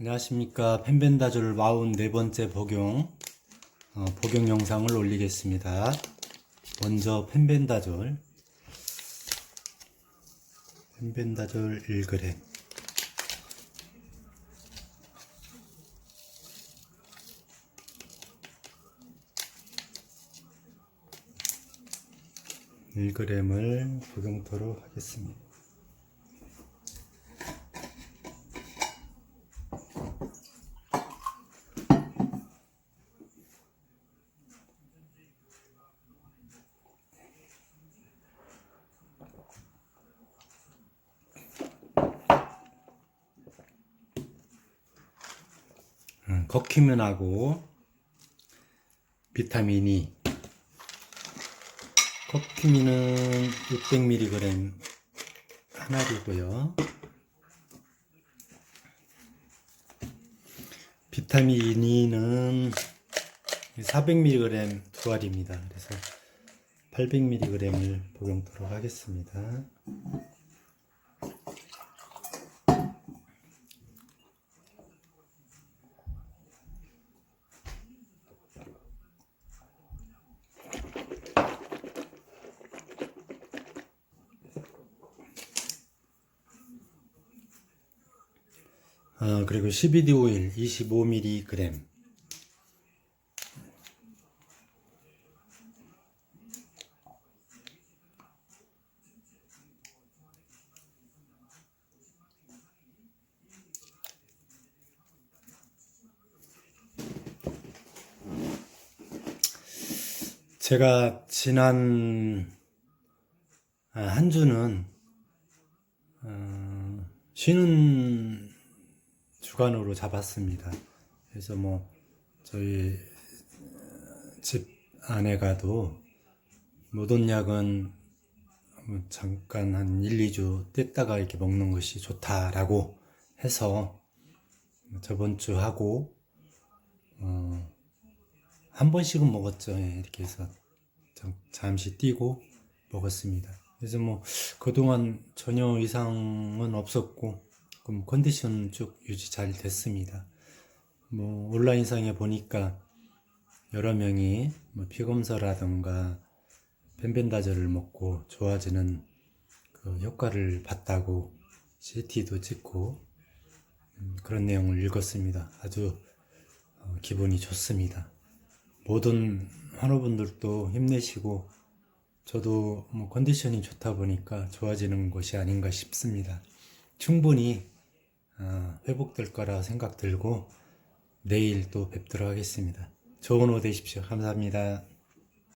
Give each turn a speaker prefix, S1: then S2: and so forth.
S1: 안녕하십니까. 펜벤다졸 44번째 복용 어, 복용 영상을 올리겠습니다. 먼저 펜벤다졸 펜벤다졸 1g 일그램을 복용토록 하겠습니다. 음, 커큐민하고 비타민 E 커큐민은 600mg 하나이고요 비타민 E는 400mg 두 알입니다. 그래서 800mg을 복용토록 하겠습니다. 어, 그리고 CBD 오일 25mg. 제가 지난 아, 한 주는 어, 쉬는 주간으로 잡았습니다. 그래서 뭐 저희 집 아내가도 모든 약은 뭐 잠깐 한 1, 2주 뗐다가 이렇게 먹는 것이 좋다라고 해서 저번 주 하고 어, 한 번씩은 먹었죠. 예, 이렇게 해서 잠- 잠시 뛰고 먹었습니다. 그래서 뭐 그동안 전혀 이상은 없었고 그럼 컨디션 쭉 유지 잘 됐습니다. 뭐 온라인상에 보니까 여러 명이 뭐 피검사라든가 펜벤다저를 먹고 좋아지는 그 효과를 봤다고 CT도 찍고 음, 그런 내용을 읽었습니다. 아주 어, 기분이 좋습니다. 모든 환우분들도 힘내시고 저도 뭐 컨디션이 좋다 보니까 좋아지는 것이 아닌가 싶습니다. 충분히 어, 회복될 거라 생각 들고 내일 또 뵙도록 하겠습니다. 좋은 오후 되십시오. 감사합니다.